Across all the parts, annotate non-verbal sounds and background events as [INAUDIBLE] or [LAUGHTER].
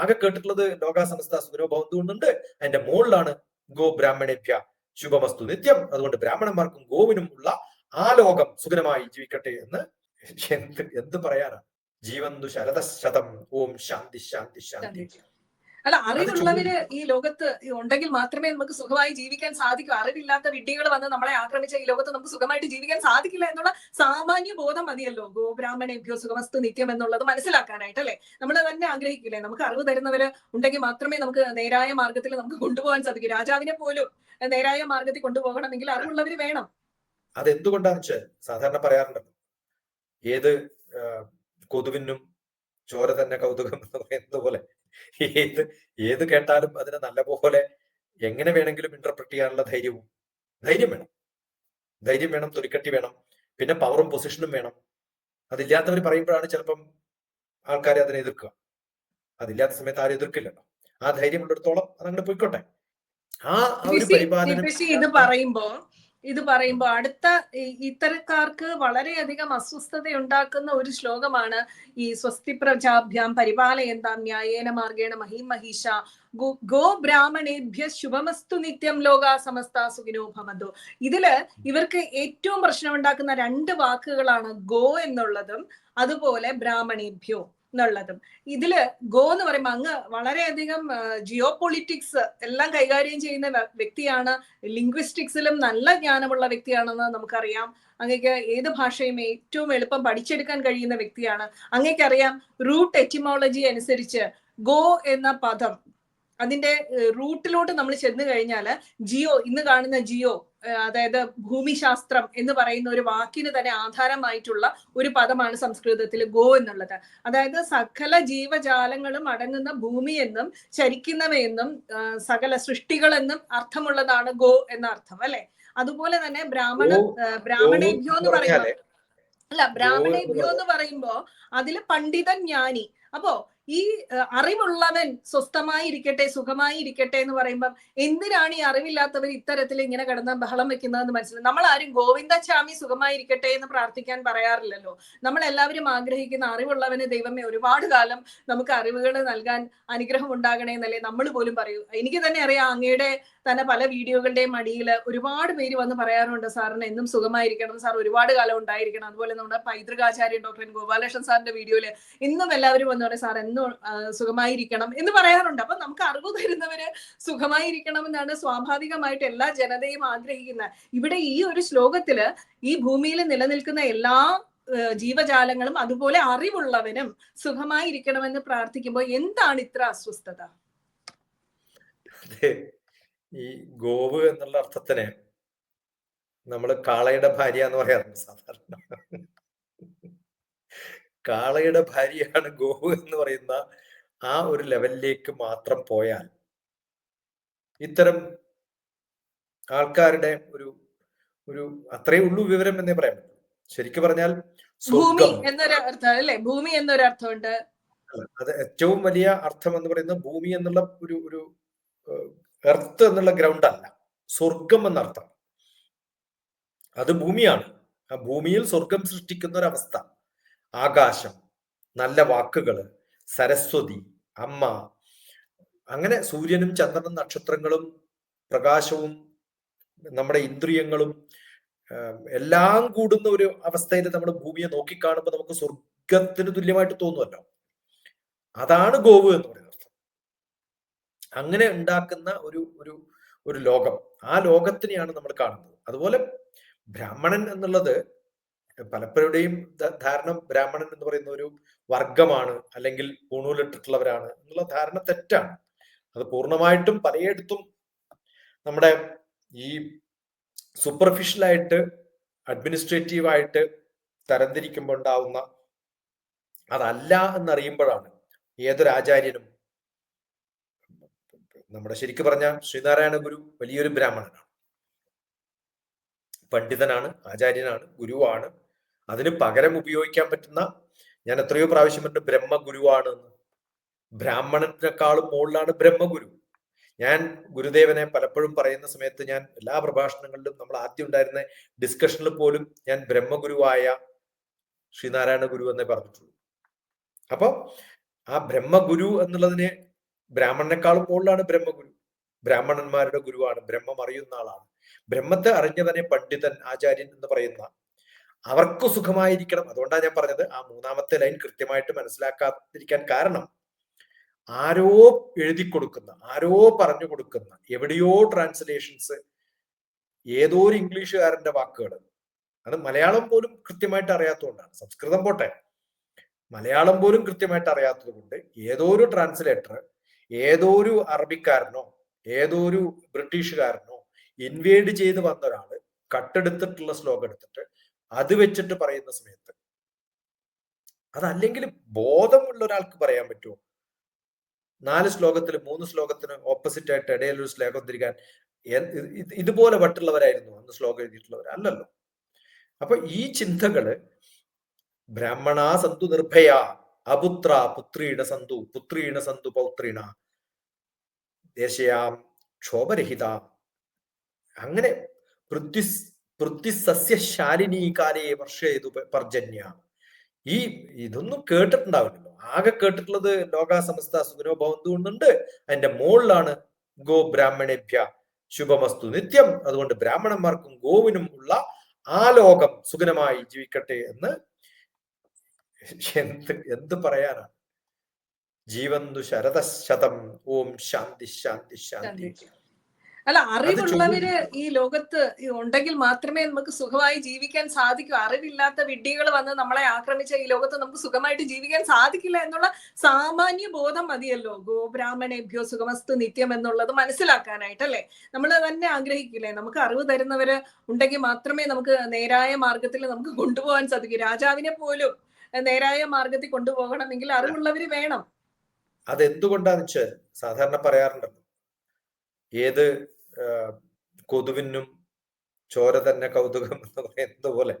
ആകെ കേട്ടിട്ടുള്ളത് ലോകാ സമസ്ത കൊണ്ടുണ്ട് അതിന്റെ മുകളിലാണ് ഗോ ബ്രാഹ്മണേഭ്യ ശുഭമസ്തു നിത്യം. അതുകൊണ്ട് ബ്രാഹ്മണന്മാർക്കും ഗോവിനും ഉള്ള ആ ലോകം സുഖനമായി ജീവിക്കട്ടെ എന്ന് എന്ത് എന്ത് പറയാനാണ്? ജീവന്തു ശരതശതം ഓം ശാന്തി ശാന്തി. ശാന്തി. അല്ല അറിവുള്ളവര് ഈ ലോകത്ത് ഉണ്ടെങ്കിൽ മാത്രമേ നമുക്ക് സുഖമായി ജീവിക്കാൻ സാധിക്കൂ. അറിവില്ലാത്ത വിഡ്ഢികൾ വന്ന് നമ്മളെ ആക്രമിച്ച ഈ ലോകത്ത് നമുക്ക് സുഖമായിട്ട് ജീവിക്കാൻ സാധിക്കില്ല എന്നുള്ള സാമാന്യ ബോധം മതിയല്ലോ. ഗോബ്രാഹ്മണേഭ്യോ സുഖമസ്തു നിത്യം എന്നുള്ളത് മനസ്സിലാക്കാനായിട്ട് അല്ലെ? നമ്മൾ തന്നെ ആഗ്രഹിക്കില്ലേ നമുക്ക് അറിവ് തരുന്നവര് ഉണ്ടെങ്കിൽ മാത്രമേ നമുക്ക് നേരായ മാർഗത്തിൽ നമുക്ക് കൊണ്ടുപോകാൻ സാധിക്കൂ. രാജാവിനെ പോലും നേരായ മാർഗത്തിൽ കൊണ്ടുപോകണമെങ്കിൽ അറിവുള്ളവര് വേണം. അതെന്തുകൊണ്ടാണെന്ന് വെച്ചാൽ സാധാരണ പറയാറുണ്ടല്ലോ ഏത് കൊതുവിനും ചോര തന്നെ കൗതുകം എന്ന് പറയുന്നത് പോലെ ഏത് ഏത് കേട്ടാലും അതിനെ നല്ലപോലെ എങ്ങനെ വേണമെങ്കിലും ഇന്റർപ്രറ്റ് ചെയ്യാനുള്ള ധൈര്യവും ധൈര്യം വേണം. ധൈര്യം വേണം തുരിക്കട്ടി വേണം. പിന്നെ പവറും പൊസിഷനും വേണം. അതില്ലാത്തവർ പറയുമ്പോഴാണ് ചിലപ്പം ആൾക്കാരെ അതിനെ എതിർക്കുക. അതില്ലാത്ത സമയത്ത് ആരും എതിർക്കില്ലല്ലോ. ആ ധൈര്യം ഉള്ളിടത്തോളം അതങ്ങനെ പോയിക്കോട്ടെ. ആ ഒരു പരിപാലനം ഇത് പറയുമ്പോ ഇത് പറയുമ്പോൾ അടുത്ത ഇത്തരക്കാർക്ക് വളരെയധികം അസ്വസ്ഥത ഉണ്ടാക്കുന്ന ഒരു ശ്ലോകമാണ് ഈ സ്വസ്തി പ്രജാഭ്യാം പരിപാലയന്താം ന്യായേന മാർഗേണ മഹീം മഹീഷ ഗോ- ഗോ ബ്രാഹ്മണേഭ്യ ശുഭമസ്തു നിത്യം ലോക സമസ്ത സുഖിനോ ഭവന്തു ഇതിൽ ഇവർക്ക് ഏറ്റവും പ്രശ്നമുണ്ടാക്കുന്ന രണ്ട് വാക്കുകളാണ് ഗോ എന്നുള്ളതും അതുപോലെ ബ്രാഹ്മണേഭ്യോ. എന്നുള്ളതും. ഇതിൽ ഗോ എന്ന് പറയുമ്പോൾ അങ്ങ് വളരെയധികം ജിയോ പൊളിറ്റിക്സ് എല്ലാം കൈകാര്യം ചെയ്യുന്ന വ്യക്തിയാണ്. ലിംഗ്വിസ്റ്റിക്സിലും നല്ല ജ്ഞാനമുള്ള വ്യക്തിയാണെന്ന് നമുക്കറിയാം. അങ്ങേക്ക് ഏത് ഭാഷയും ഏറ്റവും എളുപ്പം പഠിച്ചെടുക്കാൻ കഴിയുന്ന വ്യക്തിയാണ്. അങ്ങേക്കറിയാം റൂട്ട് എറ്റിമോളജി അനുസരിച്ച് ഗോ എന്ന പദം അതിന്റെ റൂട്ടിലോട്ട് നമ്മൾ ചെന്ന് കഴിഞ്ഞാൽ ജിയോ ഇന്ന് കാണുന്ന ജിയോ അതായത് ഭൂമിശാസ്ത്രം എന്ന് പറയുന്ന ഒരു വാക്കിന് തന്നെ ആധാരമായിട്ടുള്ള ഒരു പദമാണ് സംസ്കൃതത്തിൽ ഗോ എന്നുള്ളത്. അതായത് സകല ജീവജാലങ്ങളും അടങ്ങുന്ന ഭൂമി എന്നും ചരിക്കുന്നവയെന്നും സകല സൃഷ്ടികളെന്നും അർത്ഥമുള്ളതാണ് ഗോ എന്ന അർത്ഥം അല്ലെ? അതുപോലെ തന്നെ ബ്രാഹ്മണ ബ്രാഹ്മണേഭ്യോ എന്ന് പറയുമ്പോൾ അല്ല ബ്രാഹ്മണേഭ്യോ എന്ന് പറയുമ്പോ അതിൽ പണ്ഡിതൻ ജ്ഞാനി. അപ്പോ ഈ അറിവുള്ളവൻ സ്വസ്ഥമായി ഇരിക്കട്ടെ സുഖമായി ഇരിക്കട്ടെ എന്ന് പറയുമ്പം എന്തിനാണ് ഈ അറിവില്ലാത്തവർ ഇത്തരത്തിൽ ഇങ്ങനെ കിടന്ന് ബഹളം വെക്കുന്നതെന്ന് മനസ്സിലായി? നമ്മൾ ആരും ഗോവിന്ദസ്വാമി സുഖമായി ഇരിക്കട്ടെ എന്ന് പ്രാർത്ഥിക്കാൻ പറയാറില്ലല്ലോ. നമ്മൾ എല്ലാവരും ആഗ്രഹിക്കുന്ന അറിവുള്ളവന് ദൈവമേ ഒരുപാട് കാലം നമുക്ക് അറിവുകൾ നൽകാൻ അനുഗ്രഹം ഉണ്ടാകണേ എന്നല്ലേ നമ്മൾ പോലും പറയൂ. എനിക്ക് തന്നെ അറിയാം അങ്ങയുടെ തന്നെ പല വീഡിയോകളുടെയും അടിയിൽ ഒരുപാട് പേര് വന്ന് പറയാറുണ്ട് സാറിന് എന്നും സുഖമായിരിക്കണം സാർ ഒരുപാട് കാലം ഉണ്ടായിരിക്കണം. അതുപോലെ നമ്മുടെ പൈതൃകാചാര്യൻ ഡോക്ടർ ഗോപാലകൃഷ്ണൻ സാറിന്റെ വീഡിയോയിൽ ഇന്നും എല്ലാവരും വന്ന് പറയും സാർ എന്നും ആ, സുഖമായിരിക്കണം എന്ന് പറയാറുണ്ട്. അപ്പൊ നമുക്ക് അറിവ് തരുന്നവര് സുഖമായിരിക്കണം എന്നാണ് സ്വാഭാവികമായിട്ട് എല്ലാ ജനതയും ആഗ്രഹിക്കുന്നത്. ഇവിടെ ഈ ഒരു ശ്ലോകത്തിൽ ഈ ഭൂമിയിൽ നിലനിൽക്കുന്ന എല്ലാ ജീവജാലങ്ങളും അതുപോലെ അറിവുള്ളവനും സുഖമായിരിക്കണമെന്ന് പ്രാർത്ഥിക്കുമ്പോൾ എന്താണ് ഇത്ര അസ്വസ്ഥത? ഈ ഗോവ് എന്നുള്ള അർത്ഥത്തിന് നമ്മൾ കാളയുടെ ഭാര്യ എന്ന് പറയാറുണ്ട് സാധാരണ. കാളയുടെ ഭാര്യയാണ് ഗോവു എന്ന് പറയുന്ന ആ ഒരു ലെവലിലേക്ക് മാത്രം പോയാൽ ഇത്തരം ആൾക്കാരുടെ ഒരു ഒരു അത്രേ ഉള്ളൂ വിവരം എന്നേ പറയാൻ പറ്റും. ശരിക്ക് പറഞ്ഞാൽ ഭൂമി എന്നൊരു അർത്ഥം അല്ലേ? ഭൂമി എന്നൊരു അർത്ഥമുണ്ട്. അത് ഏറ്റവും വലിയ അർത്ഥം എന്ന് പറയുന്നത് ഭൂമി എന്നുള്ള ഒരു ഒരു എർത്ത് എന്നുള്ള ഗ്രൗണ്ട് അല്ല. സ്വർഗം എന്നർത്ഥം അത് ഭൂമിയാണ്. ആ ഭൂമിയിൽ സ്വർഗം സൃഷ്ടിക്കുന്ന ഒരു അവസ്ഥ ആകാശം നല്ല വാക്കുകൾ സരസ്വതി അമ്മ അങ്ങനെ സൂര്യനും ചന്ദ്രനും നക്ഷത്രങ്ങളും പ്രകാശവും നമ്മുടെ ഇന്ദ്രിയങ്ങളും എല്ലാം കൂടുന്ന ഒരു അവസ്ഥയിൽ നമ്മൾ ഭൂമിയെ നോക്കിക്കാണുമ്പോൾ നമുക്ക് സ്വർഗത്തിന് തുല്യമായിട്ട് തോന്നുമല്ലോ അതാണ് ഗോവ് എന്ന് പറയുന്നത് അങ്ങനെ ഉണ്ടാക്കുന്ന ഒരു ഒരു ഒരു ലോകം. ആ ലോകത്തിനെയാണ് നമ്മൾ കാണുന്നത്. അതുപോലെ ബ്രാഹ്മണൻ എന്നുള്ളത് പലപ്പോഴുടെയും ധാരണ ബ്രാഹ്മണൻ എന്ന് പറയുന്ന ഒരു വർഗമാണ് അല്ലെങ്കിൽ പൂണൂലിട്ടിട്ടുള്ളവരാണ് എന്നുള്ള ധാരണ തെറ്റാണ്. അത് പൂർണമായിട്ടും പലയിടത്തും നമ്മുടെ ഈ സൂപ്പർഫിഷ്യലായിട്ട് അഡ്മിനിസ്ട്രേറ്റീവായിട്ട് തരംതിരിക്കുമ്പോൾ ഉണ്ടാവുന്ന അതല്ല എന്നറിയുമ്പോഴാണ് ഏതൊരു ആചാര്യനും നമ്മുടെ ശരിക്കു പറഞ്ഞ ശ്രീനാരായണ ഗുരു വലിയൊരു ബ്രാഹ്മണനാണ്. പണ്ഡിതനാണ് ആചാര്യനാണ് ഗുരുവാണ്. അതിന് പകരം ഉപയോഗിക്കാൻ പറ്റുന്ന ഞാൻ എത്രയോ പ്രാവശ്യം പറഞ്ഞു ബ്രഹ്മഗുരുവാണ്. ബ്രാഹ്മണനേക്കാളും മുകളിലാണ് ബ്രഹ്മഗുരു. ഞാൻ ഗുരുദേവനെ പലപ്പോഴും പറയുന്ന സമയത്ത് ഞാൻ എല്ലാ പ്രഭാഷണങ്ങളിലും നമ്മൾ ആദ്യം ഉണ്ടായിരുന്ന ഡിസ്കഷനിൽ പോലും ഞാൻ ബ്രഹ്മഗുരുവായ ശ്രീനാരായണ ഗുരു എന്നേ പറഞ്ഞിട്ടുള്ളൂ. അപ്പൊ ആ ബ്രഹ്മഗുരു എന്നുള്ളതിനെ ബ്രാഹ്മണനേക്കാളും മുകളിലാണ് ബ്രഹ്മഗുരു. ബ്രാഹ്മണന്മാരുടെ ഗുരുവാണ്. ബ്രഹ്മം അറിയുന്ന ആളാണ്. ബ്രഹ്മത്തെ അറിഞ്ഞവനെ പണ്ഡിതൻ ആചാര്യൻ എന്ന് പറയുന്ന അവർക്ക് സുഖമായിരിക്കണം. അതുകൊണ്ടാണ് ഞാൻ പറഞ്ഞത്. ആ മൂന്നാമത്തെ ലൈൻ കൃത്യമായിട്ട് മനസ്സിലാക്കാതിരിക്കാൻ കാരണം ആരോ എഴുതി കൊടുക്കുന്ന ആരോ പറഞ്ഞു കൊടുക്കുന്ന എവിടെയോ ട്രാൻസ്ലേഷൻസ് ഏതോ ഒരു ഇംഗ്ലീഷുകാരന്റെ വാക്കുകൾ. അത് മലയാളം പോലും കൃത്യമായിട്ട് അറിയാത്തതുകൊണ്ടാണ്. സംസ്കൃതം പോട്ടെ. മലയാളം പോലും കൃത്യമായിട്ട് അറിയാത്തത് കൊണ്ട് ഏതോ ഒരു ട്രാൻസ്ലേറ്റർ ഏതോ ഒരു അറബിക്കാരനോ ഏതോ ഒരു ബ്രിട്ടീഷുകാരനോ ഇൻവേഡ് ചെയ്ത് വന്ന ഒരാൾ കട്ടെടുത്തിട്ടുള്ള ശ്ലോകം എടുത്തിട്ട് അത് വെച്ചിട്ട് പറയുന്ന സമയത്ത്. അതല്ലെങ്കിൽ ബോധമുള്ള ഒരാൾക്ക് പറയാൻ പറ്റുമോ? നാല് ശ്ലോകത്തിൽ മൂന്ന് ശ്ലോകത്തിന് ഓപ്പോസിറ്റ് ആയിട്ട് ഇടയിൽ ഒരു ശ്ലോകം തിരികാൻ ഇതുപോലെ വട്ടുള്ളവരായിരുന്നു അന്ന് ശ്ലോകം എഴുതിയിട്ടുള്ളവർ. അല്ലല്ലോ. അപ്പൊ ഈ ചിന്തകൾ ബ്രാഹ്മണ സന്തു നിർഭയ അപുത്ര പുത്രീണ സന്തു പുത്രീണ സന്തു പൗത്രീണ ദേശയാം ക്ഷോഭരഹിത. അങ്ങനെ പൃഥ്വി പൃഥ്വിസസ്യശാലിനി കാലേ വർഷേതു പർജന്യ. ഈ ഇതൊന്നും കേട്ടിട്ടുണ്ടാവില്ലല്ലോ. ആകെ കേട്ടിട്ടുള്ളത് ലോകാസമസ്ത സുഖനോ ഭവന്തു എന്നുണ്ട് അതിന്റെ മുകളിലാണ് ഗോ ബ്രാഹ്മണേഭ്യ ശുഭമസ്തു നിത്യം. അതുകൊണ്ട് ബ്രാഹ്മണന്മാർക്കും ഗോവിനും ഉള്ള ആ ലോകം സുഖനമായി ജീവിക്കട്ടെ എന്ന് എന്ത് എന്ത് പറയാനാണ്? ജീവന്തു ശരതശതം ഓം ശാന്തി ശാന്തി ശാന്തി. അല്ല അറിവുള്ളവര് ഈ ലോകത്ത് ഉണ്ടെങ്കിൽ മാത്രമേ നമുക്ക് സുഖമായി ജീവിക്കാൻ സാധിക്കൂ. അറിവില്ലാത്ത വിഡ്ഢികൾ വന്ന് നമ്മളെ ആക്രമിച്ച ഈ ലോകത്ത് നമുക്ക് സുഖമായിട്ട് ജീവിക്കാൻ സാധിക്കില്ല എന്നുള്ള സാമാന്യ ബോധം മതിയല്ലോ. ഗോബ്രാഹ്മണേഭ്യോ സുഖമസ്തു നിത്യം എന്നുള്ളത് മനസ്സിലാക്കാനായിട്ട് അല്ലെ? നമ്മൾ തന്നെ ആഗ്രഹിക്കില്ലേ? നമുക്ക് അറിവ് തരുന്നവര് ഉണ്ടെങ്കിൽ മാത്രമേ നമുക്ക് നേരായ മാർഗത്തിൽ നമുക്ക് കൊണ്ടുപോകാൻ സാധിക്കൂ. രാജാവിനെ പോലും നേരായ മാർഗത്തിൽ കൊണ്ടുപോകണമെങ്കിൽ അറിവുള്ളവര് വേണം. അതെന്തുകൊണ്ടാന്ന് വെച്ചാൽ സാധാരണ പറയാറുണ്ടല്ലോ ഏത് കൊതുവിനും ചോര തന്നെ കൗതുകം എന്ന് പറയുന്നത് പോലെ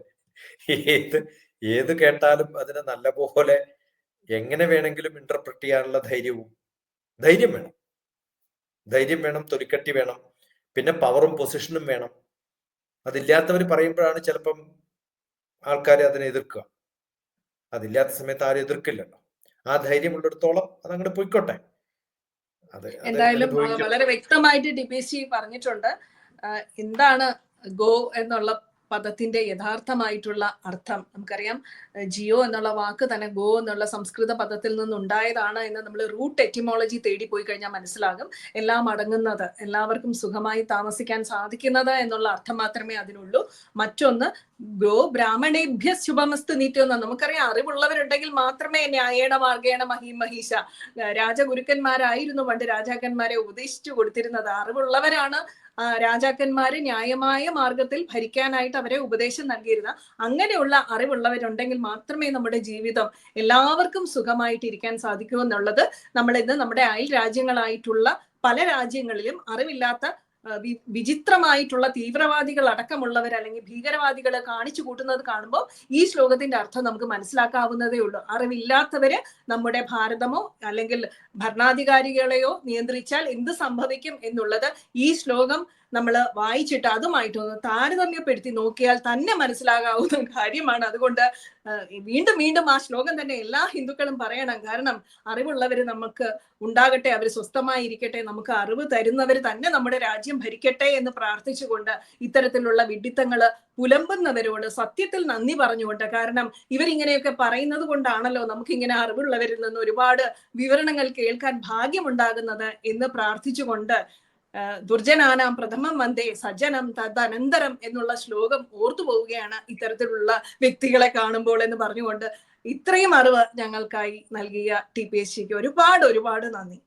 ഏത് ഏത് കേട്ടാലും അതിനെ നല്ല പോലെ എങ്ങനെ വേണമെങ്കിലും ഇന്റർപ്രറ്റ് ചെയ്യാനുള്ള ധൈര്യവും ധൈര്യം വേണം. ധൈര്യം വേണം തൊലിക്കട്ടി വേണം പിന്നെ പവറും പൊസിഷനും വേണം. അതില്ലാത്തവർ പറയുമ്പോഴാണ് ചിലപ്പം ആൾക്കാർ അതിനെ എതിർക്കുക. അതില്ലാത്ത സമയത്ത് ആരും എതിർക്കില്ലല്ലോ. ആ ധൈര്യം ധൈര്യമുള്ളിടത്തോളം അതങ്ങോട്ട് പോയിക്കോട്ടെ. എന്തായാലും വളരെ വ്യക്തമായിട്ട് ഡി പി സി പറഞ്ഞിട്ടുണ്ട്. എന്താണ് ഗോ എന്നുള്ള പദത്തിന്റെ യഥാർത്ഥമായിട്ടുള്ള അർത്ഥം? നമുക്കറിയാം ജിയോ എന്നുള്ള വാക്ക് തന്നെ ഗോ എന്നുള്ള സംസ്കൃത പദത്തിൽ നിന്നുണ്ടായതാണ് എന്ന് നമ്മൾ റൂട്ട് എറ്റിമോളജി തേടി പോയി കഴിഞ്ഞാൽ മനസ്സിലാകും. എല്ലാം അടങ്ങുന്നത് എല്ലാവർക്കും സുഖമായി താമസിക്കാൻ സാധിക്കുന്നത് എന്നുള്ള അർത്ഥം മാത്രമേ അതിനുള്ളൂ. മറ്റൊന്ന് ഗോ ബ്രാഹ്മണേഭ്യ ശുഭമസ്തു നീറ്റുന്ന നമുക്കറിയാം അറിവുള്ളവരുണ്ടെങ്കിൽ മാത്രമേ ന്യായേണ മാർഗേണ മഹീ മഹീഷ. രാജഗുരുക്കന്മാരായിരുന്നു പണ്ട് രാജാക്കന്മാരെ ഉപദേശിച്ചു കൊടുത്തിരുന്നത്. അറിവുള്ളവരാണ് രാജാക്കന്മാര് ന്യായമായ മാർഗത്തിൽ ഭരിക്കാനായിട്ട് അവരെ ഉപദേശം നൽകിയിരുന്ന അങ്ങനെയുള്ള അറിവുള്ളവരുണ്ടെങ്കിൽ മാത്രമേ നമ്മുടെ ജീവിതം എല്ലാവർക്കും സുഖമായിട്ടിരിക്കാൻ സാധിക്കൂ എന്നുള്ളത് നമ്മൾ ഇന്ന് നമ്മുടെ അയൽ രാജ്യങ്ങളായിട്ടുള്ള പല രാജ്യങ്ങളിലും അറിവില്ലാത്ത വിചിത്രമായിട്ടുള്ള തീവ്രവാദികൾ അടക്കമുള്ളവർ അല്ലെങ്കിൽ ഭീകരവാദികൾ കാണിച്ചു കൂട്ടുന്നത് കാണുമ്പോൾ ഈ ശ്ലോകത്തിന്റെ അർത്ഥം നമുക്ക് മനസ്സിലാക്കാവുന്നതേ ഉള്ളൂ. അറിവില്ലാത്തവര് നമ്മുടെ ഭാരതമോ അല്ലെങ്കിൽ ഭരണാധികാരികളെയോ നിയന്ത്രിച്ചാൽ എന്ത് സംഭവിക്കും എന്നുള്ളത് ഈ ശ്ലോകം നമ്മൾ വായിച്ചിട്ട് അതുമായിട്ട് അതുമായിട്ടൊന്ന് താരതമ്യപ്പെടുത്തി നോക്കിയാൽ തന്നെ മനസ്സിലാകാവുന്ന [LAUGHS] കാര്യമാണ്. അതുകൊണ്ട് വീണ്ടും വീണ്ടും ആ ശ്ലോകം തന്നെ എല്ലാ ഹിന്ദുക്കളും പറയണം. കാരണം അറിവുള്ളവർ നമുക്ക് ഉണ്ടാകട്ടെ അവർ സ്വസ്ഥമായി ഇരിക്കട്ടെ നമുക്ക് അറിവ് തരുന്നവർ തന്നെ നമ്മുടെ രാജ്യം ഭരിക്കട്ടെ എന്ന് പ്രാർത്ഥിച്ചുകൊണ്ട് ഇത്തരത്തിലുള്ള വിഡിത്തങ്ങൾ പുലമ്പുന്നവരോട് സത്യത്തിൽ നന്ദി പറഞ്ഞുകൊണ്ട് കാരണം ഇവരിങ്ങനെയൊക്കെ പറയുന്നത് കൊണ്ടാണല്ലോ നമുക്ക് ഇങ്ങനെ അറിവുള്ളവരിൽ നിന്ന് ഒരുപാട് വിവരണങ്ങൾ കേൾക്കാൻ ഭാഗ്യമുണ്ടാകുന്നത് എന്ന് പ്രാർത്ഥിച്ചുകൊണ്ട് ദുർജനാനാം പ്രഥമം വന്ദേ സജ്ജനം തദനന്തരം എന്നുള്ള ശ്ലോകം ഓർത്തു പോവുകയാണ് ഇത്തരത്തിലുള്ള വ്യക്തികളെ കാണുമ്പോൾ എന്ന് പറഞ്ഞുകൊണ്ട്. ഇത്രയും അറിവ് ഞങ്ങൾക്കായി നൽകിയ ടി പി എസ് സിക്ക് ഒരുപാട് ഒരുപാട് നന്ദി.